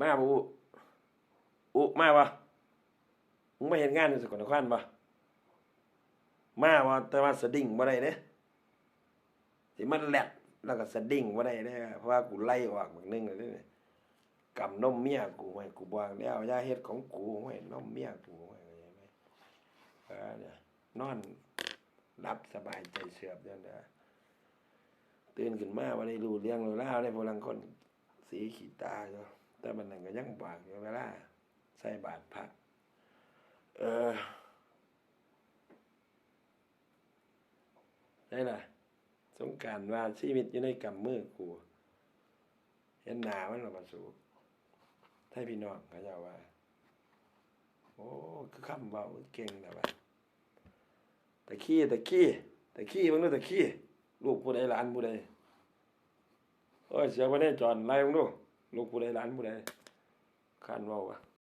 มาบ่อุมาวะมึงไมาเห็นงานอยู่สกลนครปะมาว่าแต่ว่าสดิ่งบ่ได้เด้สิมันแหลดแล้วก็สดิ่งบ่ได้เด้เพราะว่ากูไล่ออกบักนึงเลยเด้กำนมเมียกูไว้กูบอกแล้วยาเฮ็ดของกูไว้นมเมียกูไว้เข้าใจไหมเออเนี่ยนอนรับสบายใจเสือบจังเด้อตื่นขึ้นมาบ่ได้รู้เรื่องรู้ราวได้พลังคนสีขีตาอยู่ แต่มันนั่นก็ยังบากอยู่เวลาใส่บาตรพระ เออได้ล่ะ สงการว่าชีวิตอยู่ในกำมือกูเห็นหนามันหรอประสูถ้าพี่น้องเขาจะว่า โอ้คือคำเบาเก่งแต่ว่าตะขี้ตะขี้ตะขี้มันรู้ตะขี้ลูกผู้ใดหลานผู้ใดโอ้ยเสียบ่ได้จอนไล่มึงดู ลูกผู้ใดหลานผู้ใดคานเว้าวะ